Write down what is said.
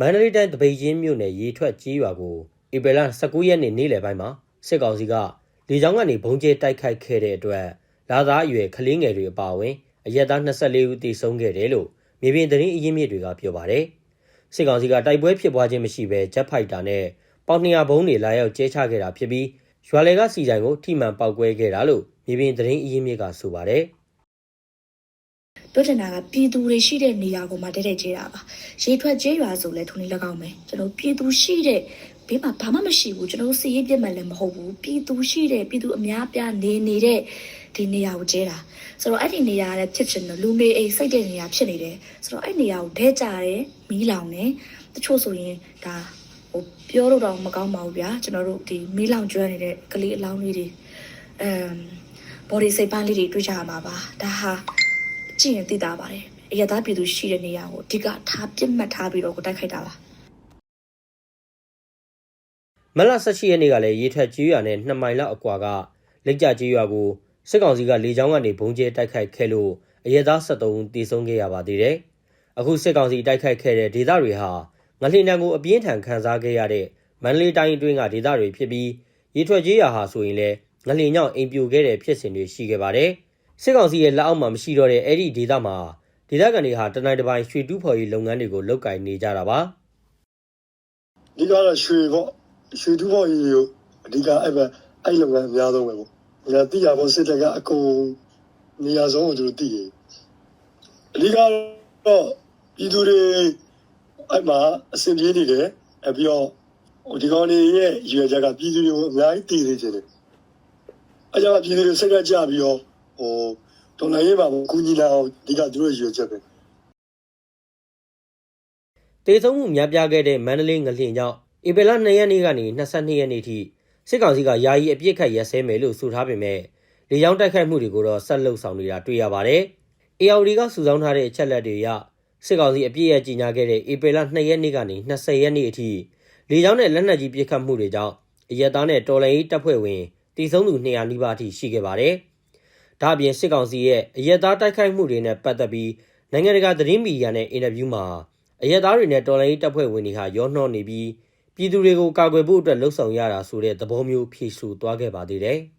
မန္တလေးတိုင်းတပိတ်ချင်းမြို့နယ်ရေထွက်ကြီးရွာကိုဧပြီလ19ရက်နေ့နေ့လယ်ပိုင်းမှာစစ်ကောင်စီကလေကြောင်းကနေဘုံကျဲတိုက်ခိုက်ခဲ့တဲ့အတွက်လာသားအရွယ်ကလေးငယ်တွေအပါအဝင်အရက်သား24ဦးသေဆုံးခဲ့တယ်လို့မြေပြင်သတင်းအရင်းမြစ်တွေကပြောပါတယ်။စစ်ကောင်စီကတိုက်ပွဲဖြစ်ပွားခြင်းမရှိဘဲဂျက်ဖိုက်တာနဲ့ပေါင်200ဘုံးတွေလာရောက်ကျဲချခဲ့တာဖြစ်ပြီးရွာလေကစီဆိုင်ကိုထိမှန်ပောက်ကွဲခဲ့တာလို့မြေပြင်သတင်းအရင်းမြစ်ကဆိုပါတယ်။ ပြောချင်တာကပြည်သူတွေရှိတဲ့နေရာကိုမှတက်တက်ကျေးတာပါရေထွက်ကျေးရွာဆိုလဲထုံနေလက်ကောင်းပဲကျွန်တော်ပြည်သူရှိတဲ့ဘေးမှာဘာမှမရှိဘူးကျွန်တော်စီရေးပြစ်မှန်လည်းမဟုတ်ဘူးပြည်သူရှိတဲ့ပြည်သူအများပြားနေနေတဲ့ဒီနေရာကိုကျဲတာဆိုတော့အဲ့ဒီနေရာလည်းဖြစ်ချင်တယ်လူမေအိတ်စိတ်တဲ့နေရာဖြစ်နေတယ်ဆိုတော့အဲ့နေရာကိုဒဲကြတယ်မီးလောင်တယ်တချို့ဆိုရင်ဒါဟိုပြောလို့တော့မကောင်းပါဘူးဗျာကျွန်တော်တို့ဒီမီးလောင်ကျွမ်းနေတဲ့ကလေးအလောင်းလေးတွေအမ် body စိတ်ပန်းလေးတွေတွေ့ကြရမှာပါဒါဟာ ကြည့်ရင်သိတာပါတယ်အရသာပြည်သူရှိတဲ့နေရာကိုအဓိကထားပြစ်မှတ်ထားပြီးတော့ကိုတိုက်ခိုက်တာပါမလ18ရက်နေ့ကလည်းရေထွက်ကြီးရွာနဲ့2မိုင်လောက်အကွာကလက်ကြကြီးရွာကိုစစ်ကောင်စီကလေကြောင်းကနေဘုံကျဲတိုက်ခိုက်ခဲ့လို့အရဲသား73ဦးသေဆုံးခဲ့ရပါသေးတယ်။အခုစစ်ကောင်စီတိုက်ခိုက်ခဲ့တဲ့ဒေသတွေဟာငလျင်တံကိုအပြင်းထန်ခံစားခဲ့ရတဲ့မန္တလေးတိုင်းအတွင်းကဒေသတွေဖြစ်ပြီးရေထွက်ကြီးရွာဟာဆိုရင်လည်းငလျင်ကြောင့်အိမ်ပြိုခဲ့တဲ့ဖြစ်စဉ်တွေရှိခဲ့ပါတယ်။ စစ်ကောင်စီရဲ့လက်အောက်မှာမရှိတော့တဲ့အဲ့ဒီဒေသမှာဒေသခံတွေဟာတနိုင်တစ်ပိုင်းရွှေတူးဖော်ရေးလုပ်ငန်းတွေကိုလုပ်ကိုင်နေကြတာပါ။အဓိကတော့ရွှေပေါ့ရွှေတူးပေါ့ကြီးကိုအဓိကအဲ့ဘက်အဲ့လုပ်ငန်းအများဆုံးပဲပေါ့ဒါတိရဖို့စစ်တပ်ကအကုန်နေရာဆုံးကိုသူတို့တည်တယ်အဓိကတော့ပြည်သူတွေအဲ့မှာအစဉ်ပြေးနေတယ်အပြီးတော့ဟိုဒီကောင်တွေရဲ့ရွေချက်ကပြည်သူတွေကိုအများကြီးတည်နေခြင်းတယ်အဲ့ကြောင့်ပြည်သူတွေစိတ်ကကြပြီးတော့ ဟိုတော်လိုင်းရေးမှာကူညီလာအောင်အဓိကသူတို့ရွေချက်ပဲတေဆုံးမှုများပြားခဲ့တဲ့မန္တလေးငလျင်ကြောင့်ဧပြီလ2ရက်နေ့ကနေ22ရက်နေ့ထိစစ်ကောင်စီကယာယီအပြစ်ခတ်ရက်စဲမယ်လို့ဆိုထားပေမဲ့လေကြောင်းတိုက်ခိုက်မှုတွေကိုတော့ဆက်လုပ်ဆောင်နေတာတွေ့ရပါတယ်။ AOD ကစုဆောင်းထားတဲ့အချက်လက်တွေအရစစ်ကောင်စီအပြစ်ရကြီးညာခဲ့တဲ့ဧပြီလ2ရက်နေ့ကနေ20ရက်နေ့အထိလေကြောင်းနဲ့လက်နက်ကြီးပစ်ခတ်မှုတွေကြောင့်အရက်သားနဲ့တော်လိုင်းတပ်ဖွဲ့ဝင်တည်ဆုံးသူ200နီးပါးအထိရှိခဲ့ပါတယ်။ ဒါ့အပြင်စစ်ကောင်စီရဲ့အရက်သားတိုက်ခိုက်မှုတွေနဲ့ပတ်သက်ပြီးနိုင်ငံတကာသတင်းမီဒီယာနဲ့အင်တာဗျူးမှာအရက်သားတွေနဲ့တော်လိုင်းတပ်ဖွဲ့ဝင်တွေဟာရောနှောနေပြီးပြည်သူတွေကိုကာကွယ်ဖို့အတွက်လှုံ့ဆော်ရတာဆိုတဲ့သဘောမျိုးဖြေဆိုသွားခဲ့ပါသေးတယ်။